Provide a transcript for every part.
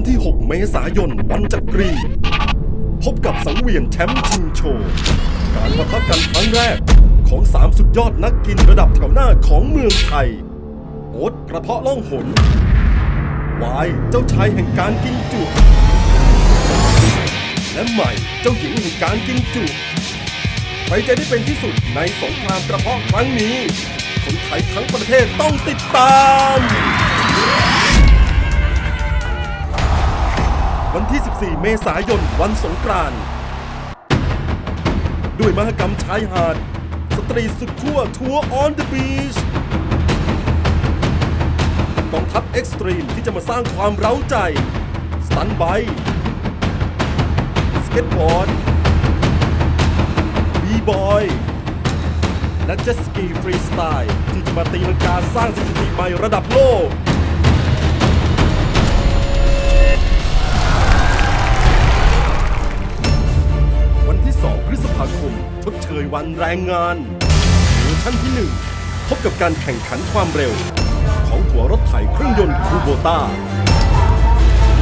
วันที่ 6 เมษายน วันจักรี พบกับสังเวียนแชมป์ชิงโชว์ การประทะกันครั้งแรกของ 3 สุดยอดนักกินระดับแถวหน้าของเมืองไทย โอ๊ตกระเพาะล่องหน วายเจ้าชายแห่งการกินจุ และใหม่เจ้าหญิงแห่งการกินจุใครจะได้เป็นที่สุดในสงครามกระเพาะครั้งนี้ คนไทยทั้งประเทศต้องติดตาม 14 เมษายนวันสงกรานต์ด้วยมหกรรมชายหาด สตรีสุดขั้วทัวร์ออนเดอะบีชกองทัพเอ็กซ์ตรีมที่จะมาสร้างความเร้าใจ สตันไบค์สเก็ตบอร์ดบีบอยและเจ็ตสกีฟรีสไตล์ที่จะมาตีลังกาสร้างสถิติใหม่ระดับโลก วันแรงงานเวอร์ชั่นที่1พบกับการแข่งขันความเร็ว ของหัวรถไถเครื่องยนต์คูโบต้า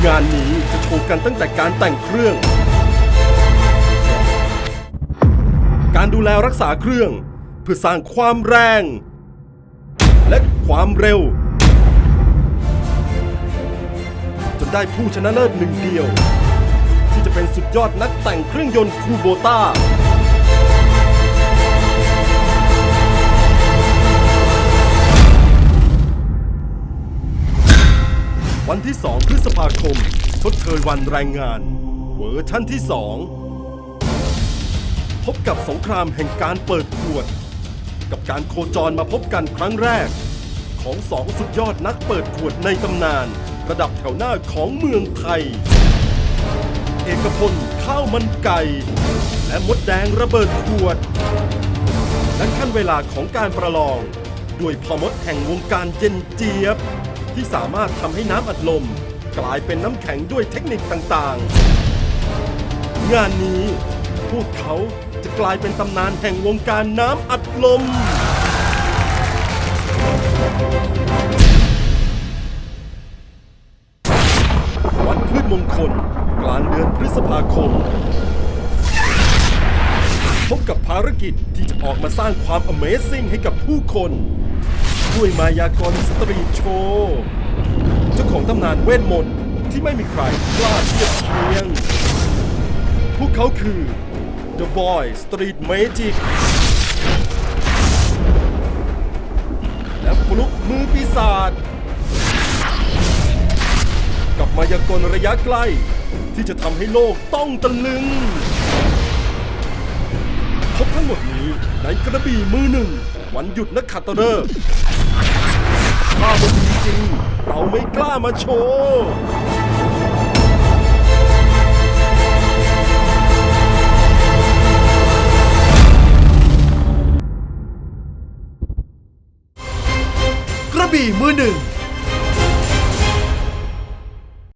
งานนี้จะโชว์กันตั้งแต่การแต่งเครื่อง การดูแลรักษาเครื่อง เพื่อสร้างความแรง และความเร็ว จนได้ผู้ชนะเลิศหนึ่งเดียว ที่จะเป็นสุดยอดนักแต่งเครื่องยนต์คูโบต้า วันที่ 2 พฤษภาคม ชดเชยวันแรงงาน เวอร์ชั่นที่ 2 พบกับสงครามแห่งการเปิดขวด กับการโคจรมาพบกันครั้งแรก ของสองสุดยอดนักเปิดขวดในตำนาน ระดับแถวหน้าของเมืองไทย เอกพลข้าวมันไก่ และมดแดงระเบิดขวดและขั้นเวลาของการประลอง ด้วยพอมดแห่งวงการเย็นเจี๊ยบ ที่สามารถทำให้น้ำอัดลม กลายเป็นน้ำแข็งด้วยเทคนิคต่างๆ งานนี้ พวกเขาจะกลายเป็นตำนานแห่งวงการน้ำอัดลม วันพืชมงคล กลางเดือนพฤษภาคม พบกับภารกิจที่จะออกมาสร้างความ Amazing ให้กับผู้คน ด้วยมายากลสตรีทโชว์เจ้าของตำนานเวทมนต์ที่ไม่มีใครกล้าเทียบเคียง พวกเขาคือ The Boy Street Magic และฟลุกมือปีศาจกับมายากลระยะใกล้ ที่จะทำให้โลกต้องตะลึง พบทั้งหมดนี้ในกระบี่มือหนึ่ง วันหยุดนักขัตฤกษ์ ข้ามันดีจริง เราไม่กล้ามาโชว์กระบี่มือหนึ่ง